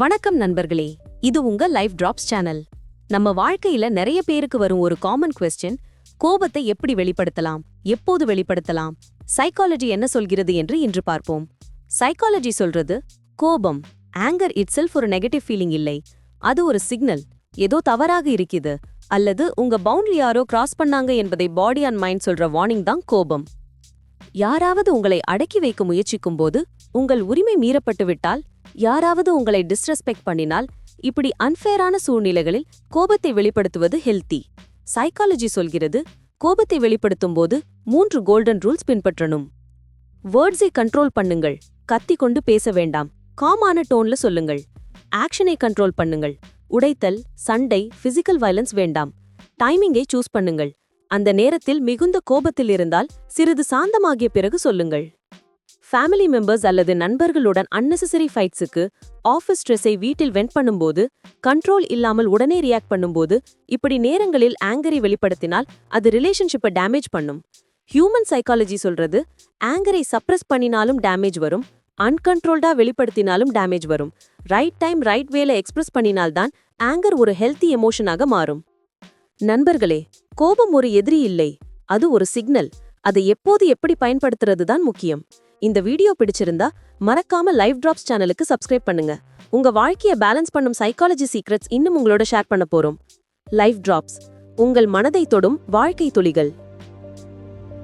வணக்கம் நண்பர்களே இது உங்க லைஃப் டிராப்ஸ் சேனல் நம்ம வாழ்க்கையில நிறைய பேருக்கு வரும் ஒரு காமன் கொஸ்டின் கோபத்தை எப்படி வெளிப்படுத்தலாம் எப்போது வெளிப்படுத்தலாம் சைக்காலஜி என்ன சொல்கிறது என்று இன்று பார்ப்போம். சைக்காலஜி சொல்றது கோபம் ஆங்கர் இட் செல்ஃப் ஒரு நெகட்டிவ் ஃபீலிங் இல்லை. அது ஒரு சிக்னல் ஏதோ தவறாக இருக்குது அல்லது உங்க பவுண்டரி யாரோ கிராஸ் பண்ணாங்க என்பதை பாடி அண்ட் மைண்ட் சொல்ற வார்னிங் தான் கோபம். யாராவது உங்களை அடக்கி வைக்க முயற்சிக்கும் போது உங்கள் உரிமை மீறப்பட்டுவிட்டால் யாராவது உங்களை டிஸ்ரெஸ்பெக்ட் பண்ணினால் இப்படி அன்ஃபேரான சூழ்நிலைகளில் கோபத்தை வெளிப்படுத்துவது ஹெல்த்தி சைக்காலஜி சொல்கிறது கோபத்தை வெளிப்படுத்தும் போது மூன்று கோல்டன் ரூல்ஸ் பின்பற்றணும். வேர்ட்ஸை கண்ட்ரோல் பண்ணுங்கள் கத்தி கொண்டு பேச வேண்டாம் காமான டோன்ல சொல்லுங்கள். ஆக்ஷனை கண்ட்ரோல் பண்ணுங்கள் உடைத்தல் சண்டை பிசிக்கல் வயலன்ஸ் வேண்டாம். டைமிங்கை சூஸ் பண்ணுங்கள். அந்த நேரத்தில் மிகுந்த கோபத்தில் இருந்தால் சிறிது சாந்தமாகிய பிறகு சொல்லுங்கள். ஃபேமிலி மெம்பர்ஸ் அல்லது நண்பர்களுடன் அன்னெசசரி ஃபைட்ஸுக்கு ஆஃபீஸ் ஸ்ட்ரெஸ்ஸை வீட்டில் வெண்ட் பண்ணும்போது கண்ட்ரோல் இல்லாமல் உடனே ரியாக்ட் பண்ணும்போது இப்படி நேரங்களில் ஆங்கரை வெளிப்படுத்தினால் அது ரிலேஷன்ஷிப்பை டேமேஜ் பண்ணும். ஹியூமன் சைக்காலஜி சொல்றது ஆங்கரை சப்ரஸ் பண்ணினாலும் டேமேஜ் வரும் அன்கண்ட்ரோல்டா வெளிப்படுத்தினாலும் டேமேஜ் வரும். ரைட் டைம் ரைட் வேல எக்ஸ்பிரஸ் பண்ணினால்தான் ஆங்கர் ஒரு ஹெல்த்தி எமோஷனாக மாறும். நண்பர்களே கோபம் ஒரு எதிரி இல்லை. அது ஒரு சிக்னல். அதை எப்போது எப்படி பயன்படுத்துறது தான் முக்கியம். இந்த வீடியோ பிடிச்சிருந்தா மறக்காம லைவ் டிராப்ஸ் சேனலுக்கு சப்ஸ்கிரைப் பண்ணுங்க. உங்க வாழ்க்கைய பேலன்ஸ் பண்ணும் சைக்காலஜி சீக்ரெட்ஸ் இன்னும் உங்களோட ஷேர் பண்ண போறோம். Live drops. உங்கள் மனதை தொடும் வாழ்க்கை துளிகள்.